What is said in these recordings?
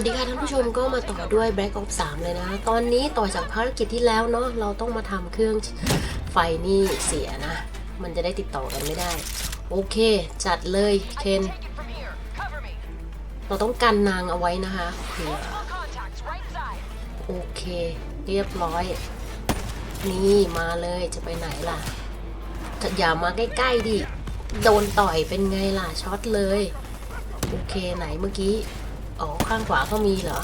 วัสดีค่ะท่านผู้ชมก็มาต่อด้วย Black Ops 3 เลยนะตอนนี้ต่อจากภารกิจที่แล้วเนาะเราต้องมาทำเครื่องไฟนี่เสียนะ มันจะได้ติดต่อกันไม่ได้ โอเค จัดเลยเคนเราต้องกันนางเอาไว้นะคะเผื่อโอเค เรียบร้อย นี่มาเลยจะไปไหนล่ะอย่ามาใกล้ๆดิโดนต่อยเป็นไงล่ะช็อตเลย โอเคไหนเมื่อกี้ อ๋อ ข้างขวาก็มีเหรอ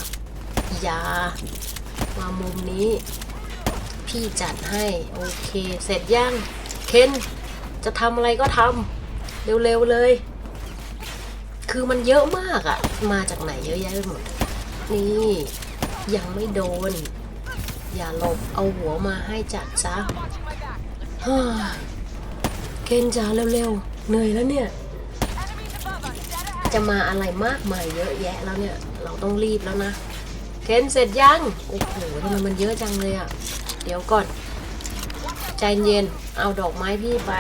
ยา มามุมนี้ พี่จัดให้ โอเค เสร็จยังเคนจะทำอะไรก็ทำเร็วๆเลย คือมันเยอะมากอะมาจากไหนเยอะแยะไปหมด นี่ ยังไม่โดน อย่าหลบเอาหัวมาให้จัดซะ Watching my back. ฮ่าเคนจ๋าเร็วๆเหนื่อยแล้วเนี่ย จะมาอะไรมากมายเยอะแยะแล้วเนี่ย เราต้องรีบแล้วนะ เคนเสร็จยัง โอ้โหทำไมมันเยอะจังเลยอะ่ะ เดี๋ยวก่อน ใจเย็น เอาดอกไม้พี่ไป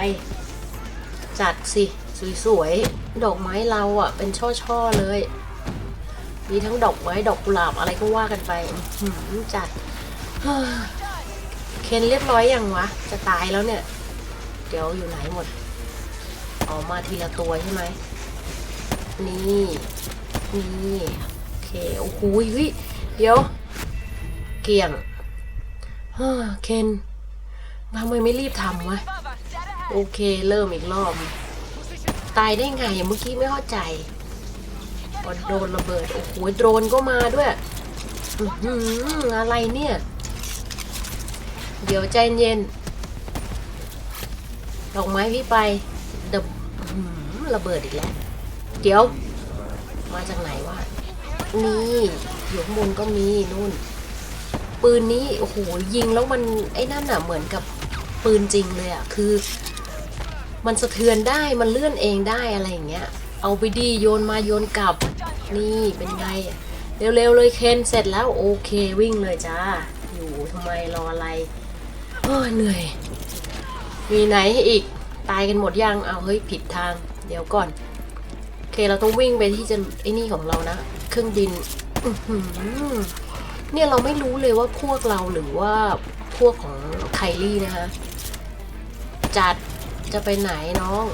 จัดสิ สวยๆ ดอกไม้เราอะ่ะ เป็นช่อๆเลย มีทั้งดอกไม้ดอกกุหลาบอะไรก็ว่ากันไปหือจัด เคนเรียบร้อยยังวะ จะตายแล้วเนี่ย เดี๋ยวอยู่ไหนหมดออกมาทีละตัวใช่ไหม นี่นี่โอเคโอ้โหเฮ้ยเดี๋ยว เกี่ยงฮ่าเคนทำไมไม่รีบทำวะโอเคเริ่มอีกรอบ ตายได้ไงเมื่อกี้ไม่เข้าใจโดนระเบิด โอ้โหโดรนก็มาด้วยอื้ออะไรเนี่ย เดี๋ยวใจเย็นดอกไม้พี่ไปเดบระเบิดอีกแล้ว เดี๋ยว มาจากไหนวะนี่อยู่ข้างบนก็มีนู่น ปืนนี้โอ้โหยิงแล้วมันไอ้นั่นน่ะเหมือนกับปืนจริงเลยอะคือ มันสะเทือนได้มันเลื่อนเองได้อะไรอย่างเงี้ย เอาไปดีโยนมาโยนกลับ นี่เป็นไงเร็วๆเลยเคนเสร็จแล้วโอเควิ่งเลยจ้า อยู่ทำไมรออะไรโอ้ยเหนื่อย มีไหนอีกตายกันหมดยังเอาเฮ้ยผิดทาง เดี๋ยวก่อน เคเราต้องวิ่งไปที่จะไอ้นี่ของเรานะ เครื่องบินเนี่ยเราไม่รู้เลยว่าพวกเราหรือว่าพวกของไคลี่นะคะจัดจะไปไหนน้อง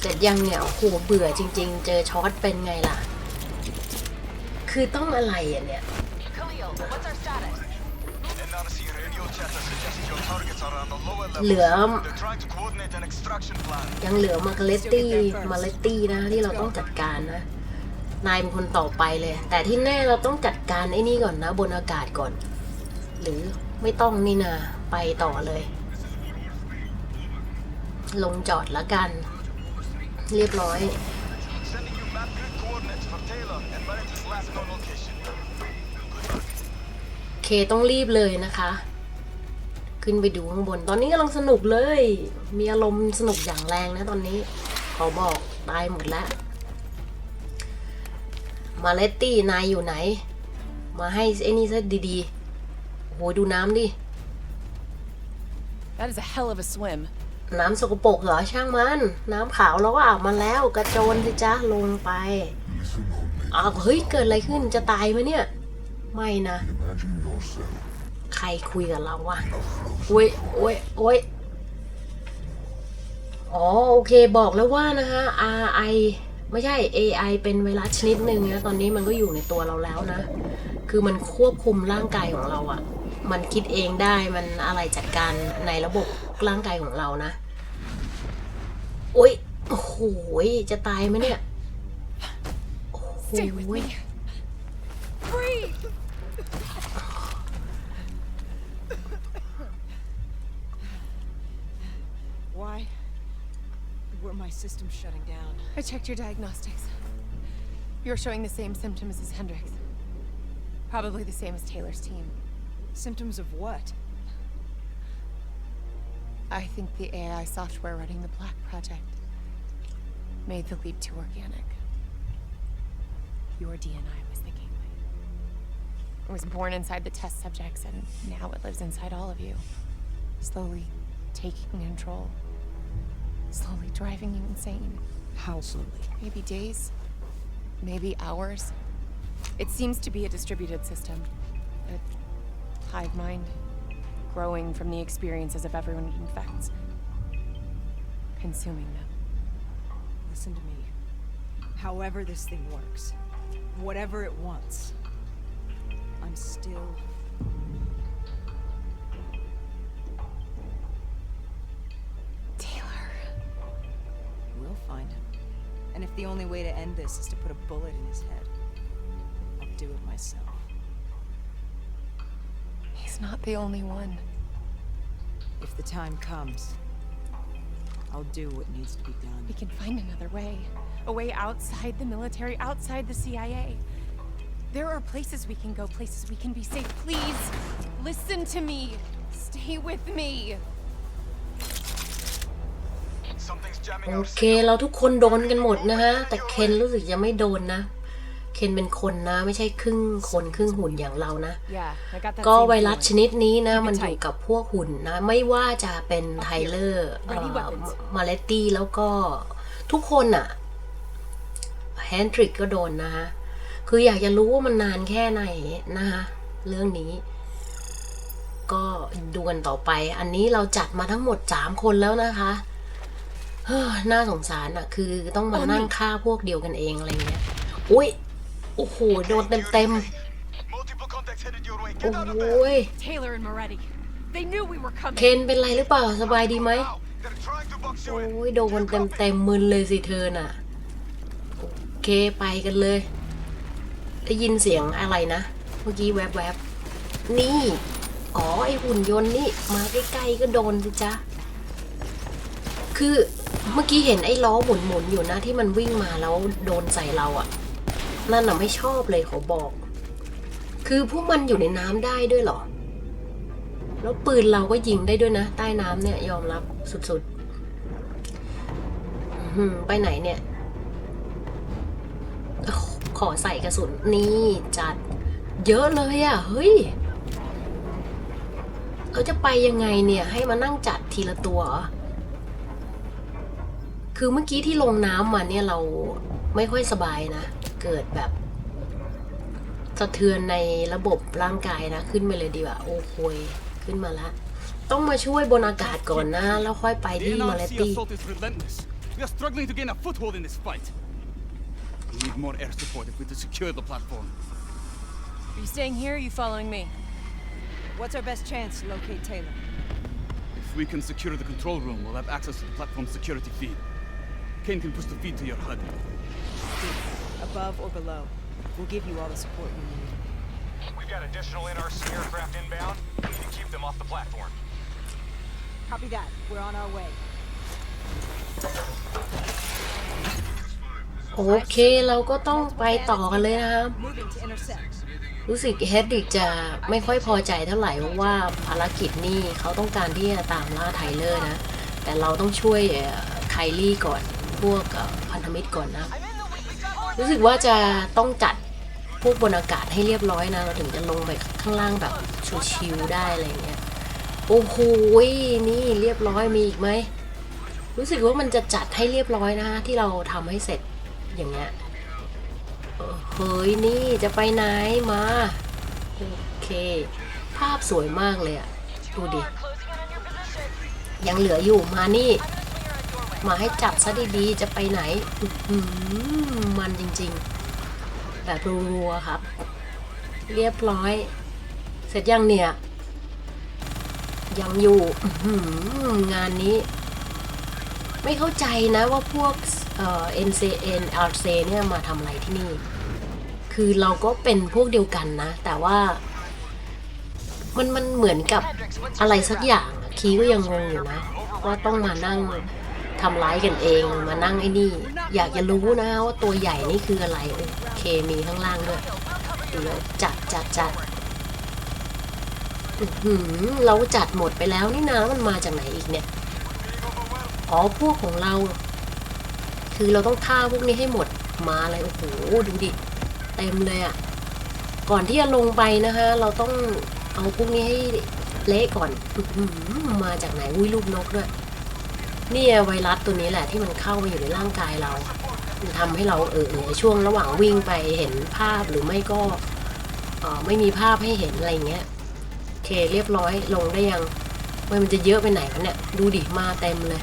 เสร็จยังเนี่ยโอ้โหเบื่อจริง ๆ เจอช็อตเป็นไงล่ะ คือต้องอะไรอะเนี่ย เหลือ ยังเหลือมาเลตตี้มาเลตตี้นะที่เราต้องจัดการนะ นายเป็นคนต่อไปเลย แต่ที่แน่เราต้องจัดการไอ้นี่ก่อนนะ บนอากาศก่อน หรือไม่ต้องนี่นาไปต่อเลย ลงจอดละกัน เรียบร้อย Sending you map grid coordinates for Taylor and Maretti's last known location. เคต้องรีบเลยนะคะ ขึ้นไปดูข้างบน ตอนนี้กำลังสนุกเลย มีอารมณ์สนุกอย่างแรงนะตอนนี้ ขอบอกตายหมดแล้ว มาเลตตี้นายอยู่ไหน มาให้ไอ้นี่ซะดีๆโหดูน้ำดิ That is a hell of a swim. น้ำสกปรกเหรอช่างมัน น้ำขาวเราก็อาบมาแล้วกระโจนสิจ้าลงไปอ้าวเฮ้ย เกิดอะไรขึ้นจะตายไหมเนี่ย ไม่นะ ใครคุยกับเราวะโอ้ยโอ้ยโอ้ยอ๋อโอเคบอกแล้วว่านะคะ RI ไม่ใช่ AI เป็นไวรัสชนิดหนึ่งนะ ตอนนี้มันก็อยู่ในตัวเราแล้วนะ คือมันควบคุมร่างกายของเราอะมันคิดเองได้มันอะไรจัดการในระบบร่างกายของเรานะ โอ้ยโอ้โหจะตายไหมเนี่ย โอ้โห were my systems shutting down? I checked your diagnostics. You're showing the same symptoms as Hendrix. Probably the same as Taylor's team. Symptoms of what? I think the AI software running the Black Project made the leap to organic. Your DNI was the gateway. It was born inside the test subjects, and now it lives inside all of you. Slowly taking control. Slowly driving you insane. How slowly? Maybe days, maybe hours. It seems to be a distributed system. A hive mind, growing from the experiences of everyone it infects, consuming them. Listen to me. However this thing works, whatever it wants, I'm still. If the only way to end this is to put a bullet in his head, I'll do it myself. He's not the only one. If the time comes, I'll do what needs to be done. We can find another way. A way outside the military, outside the CIA. There are places we can go, places we can be safe. Please, listen to me. Stay with me. โอ our เคเราทุกคนโดนกันหมดนะฮะ แต่เคนรู้สึกจะไม่โดนนะ เคนเป็นคนนะ ไม่ใช่ครึ่งคนครึ่งหุ่นอย่างเรานะ Yeah, I got that ก็ same ไวรัส feeling. ชนิดนี้นะ Keep it มันอยู่ tight. กับพวกหุ่นนะ ไม่ว่าจะเป็นไทเลอร์ Ready weapons. มาเลตตี้แล้วก็ทุกคนอะแฮนทริกก็โดนนะฮะคืออยากจะรู้ว่ามันนานแค่ไหนนะคะเรื่องนี้ ก็ดูกันต่อไป อันนี้เราจัดมาทั้งหมด 3 คนแล้วนะคะเฮ้อ น่าสงสารอะคือต้องมานั่งฆ่าพวกเดียวกันเองอะไรเงี้ย อุ้ย โอ้โห โดนเต็มเต็ม Multiple contacts headed your way. ๆ Get โอ้ out of โห there. ย Taylor and Moretti. They knew we were coming. เคนเป็นไรหรือเปล่า สบายดีไหม Now, they're trying to box you โอ้ in. ยโดนเต็มเต็มๆมึนเลยสิเธอน่ะ โอเคไปกันเลย ได้ยินเสียงอะไรนะ เมื่อกี้แวบๆนี่ อ๋อ ไอหุ่นยนต์นี่ มาใกล้ๆก็โดนสิจ๊ะ คือ เมื่อกี้เห็นไอ้ล้อหมุนๆอยู่นะที่มันวิ่งมาแล้วโดนใส่เราอะนั่นน่ะไม่ชอบเลยเขอบอก คือพวกมันอยู่ในน้ำได้ด้วยหรอ แล้วปืนเราก็ยิงได้ด้วยนะ ใต้น้ำเนี่ยยอมรับสุดๆไปไหนเนี่ย ขอใส่กระสุนนี่จัดเยอะเลยอะ่ะ เฮ้ยเขาจะไปยังไงเนี่ย ให้มานั่งจัดทีละตัวเหรอ คือเมื่อกี้ที่ลงน้ำมาเนี่ยเราไม่ค่อยสบายนะ เกิดแบบสะเทือนในระบบร่างกายนะ ขึ้นไปเลยดีกว่า โอ้โหยขึ้นมาละ ต้องมาช่วยบนอากาศก่อนนะ แล้วค่อยไป The ที่มาเล NRC ตี้ assault is relentless. We are struggling to gain a foothold in this fight. We need more air support if we're to secure the platform. Are you staying here or are you following me? What's our best chance to locate Taylor? If we can secure the control room, we'll have access to the platform's security feed. Kane can push the feed to your HUD. Above or below? We'll give you all the support you need. We've got additional NRC aircraft inbound. We need to keep them off the platform. Copy that. We're on our way. โอเคเราก็ต้องไปต่อกันเลยนะครับ Moving to intercept. รู้สึกเฮดริกจะไม่ค่อยพอใจเท่าไหร่เพราะว่าภารกิจนี่เขาต้องการที่จะตามล่าไทเลอร์นะ แต่เราต้องช่วยเอ่อไคลี่ก่อน พวกพันธมิตรก่อนนะ รู้สึกว่าจะต้องจัดพวกบนอากาศให้เรียบร้อยนะ เราถึงจะลงไปข้างล่างแบบชิวๆได้อะไรเงี้ย โอ้โห นี่เรียบร้อยมีอีกไหม รู้สึกว่ามันจะจัดให้เรียบร้อยนะที่เราทำให้เสร็จอย่างเงี้ย เฮ้ยนี่จะไปไหนมา โอเค ภาพสวยมากเลยอะดูดิ ยังเหลืออยู่มานี่ มาให้จับซะดีๆ จะไปไหนมันจริงๆ แบบรัวๆครับ เรียบร้อย เสร็จยังเนี่ย ยังอยู่งานนี้ ไม่เข้าใจนะว่าพวกเอ่อ NCN RC เนี่ยมาทำอะไรที่นี่ คือเราก็เป็นพวกเดียวกันนะ แต่ว่า มันมันเหมือนกับอะไรสักอย่างคีก็ยังงงอยู่นะ ว่าต้องมานั่ง ทำร้ายกันเองมานั่งไอ้นี่ อยากจะรู้นะว่าตัวใหญ่นี่คืออะไรโอเคมีข้างล่างด้วยเดี๋ยวจัดจัดจัดหือเราจัดหมดไปแล้วนี่นะมันมาจากไหนอีกเนี่ยอ๋อพวกของเรา คือเราต้องฆ่าพวกนี้ให้หมดมาเลยโอ้โหดูดิเต็มเลยอะก่อนที่จะลงไปนะคะเราต้องเอาพวกนี้ให้เละก่อนอมาจากไหนอุ้ยลูกนกด้วย นี่ไวรัสตัวนี้แหละที่มันเข้ามาอยู่ในร่างกายเราทำให้เราเออช่วงระหว่างวิ่งไปเห็นภาพหรือไม่ก็ไม่มีภาพให้เห็นอะไรเงี้ยโอเคเรียบร้อยลงได้ยังไมมันจะเยอะไปไหนวะเนี่ยดูดิมาเต็มเลย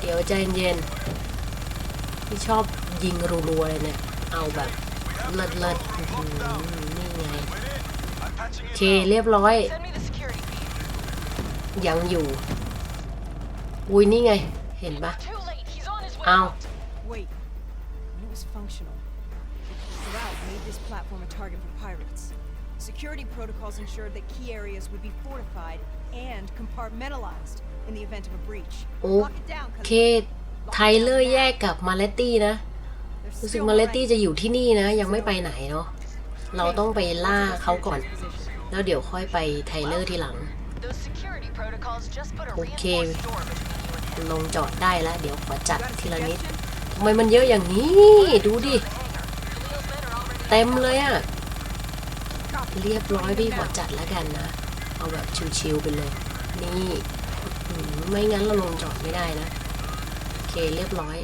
เดี๋ยวใจเย็นๆที่ชอบยิงรัวๆเลยเนี่ย เอาแบบเลิศเลิศๆนี่ไงโอเคเรียบร้อย ยังอยู่ อุ้ยนี่ไง เห็นปะ Too late. He's on his way เอา out. Wait. When it was functional, Drought made this platform a target for pirates. Security protocols ensured that key areas would be fortified and compartmentalized in the event of a breach. โอ Lock it down, เค Khaleesi. ไทเลอร์แยกกับมาเลตตี้นะ There's รู้สึก still มาเล more ตตี้ right. จะอยู่ที่นี่นะ ยังไม่ไปไหนเนาะ เราต้องไปล่าเขาก่อน แล้วเดี๋ยวค่อยไปไทเลอร์ทีหลัง Those security protocols just put a Okay. reinforced door between you and him. ลงจอดได้แล้ว เดี๋ยวขอจัดทีละนิดทำไมมันเยอะอย่างนี้ ดูดิ เต็มเลยอะเรียบร้อยพี่ขอจัดแล้วกันนะ เอาแบบชิวๆไปเลย นี่ไม่งั้นเราลงจอดไม่ได้นะ โอเคเรียบร้อย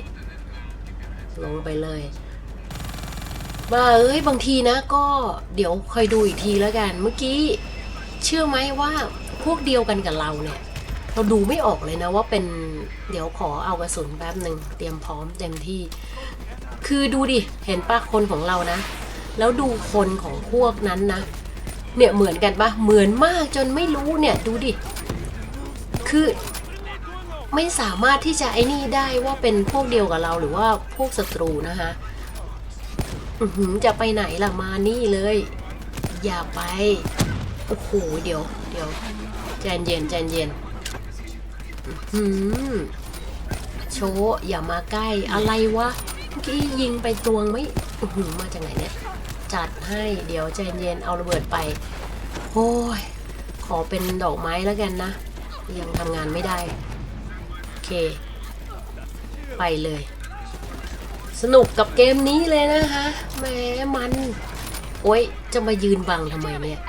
ลงไปเลยว่าเอ้ยบางทีนะก็เดี๋ยวคอยดูอีกทีแล้วกัน เมื่อกี้ เชื่อไหมว่าพวกเดียวกันกับเราเนี่ย เราดูไม่ออกเลยนะว่าเป็นเดี๋ยวขอเอากระสุนแป๊บหนึ่งเตรียมพร้อมเต็มที่ คือดูดิ เห็นปะคนของเรานะ แล้วดูคนของพวกนั้นนะ เนี่ยเหมือนกันปะเหมือนมากจนไม่รู้เนี่ยดูดิ คือไม่สามารถที่จะไอ้นี่ได้ว่าเป็นพวกเดียวกับเราหรือว่าพวกศัตรูนะคะหือจะไปไหนล่ะมานี่เลย อย่าไป โอ้โหเดี๋ยวเดี๋ยวใจเย็นใจเย็น หือโชอย่ามาใกล้อะไรวะเมื่อกี้ยิงไปตวงไหมอื้อหือมาจากไหนเนี่ย จัดให้เดี๋ยวใจเย็นเอาระเบิดไปโอ้ยขอเป็นดอกไม้แล้วกันนะ ยังทำงานไม่ได้ โอเค ไปเลย สนุกกับเกมนี้เลยนะคะแหมมัน โอ๊ยจะมายืนบังทำไมเนี่ย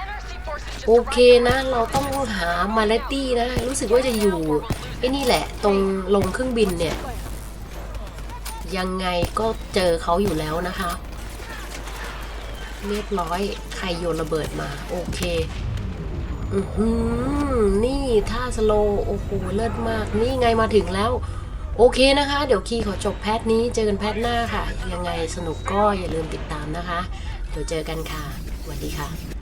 โอเคนะ เราต้องหามาเลตตี้นะ รู้สึกว่าจะอยู่ ไอ้นี่แหละ ตรงลงเครื่องบินเนี่ย ยังไงก็เจอเขาอยู่แล้วนะคะเรียบร้อยใครโยนระเบิดมา โอเค อือหือนี่ท่าสโล โอ้โห เลิศมาก นี่ไงมาถึงแล้ว โอเคนะคะ เดี๋ยวคีย์ขอจบแพทนี้ เจอกันแพทหน้าค่ะ ยังไงสนุกก็อย่าลืมติดตามนะคะ เดี๋ยวเจอกันค่ะสวัสดีค่ะ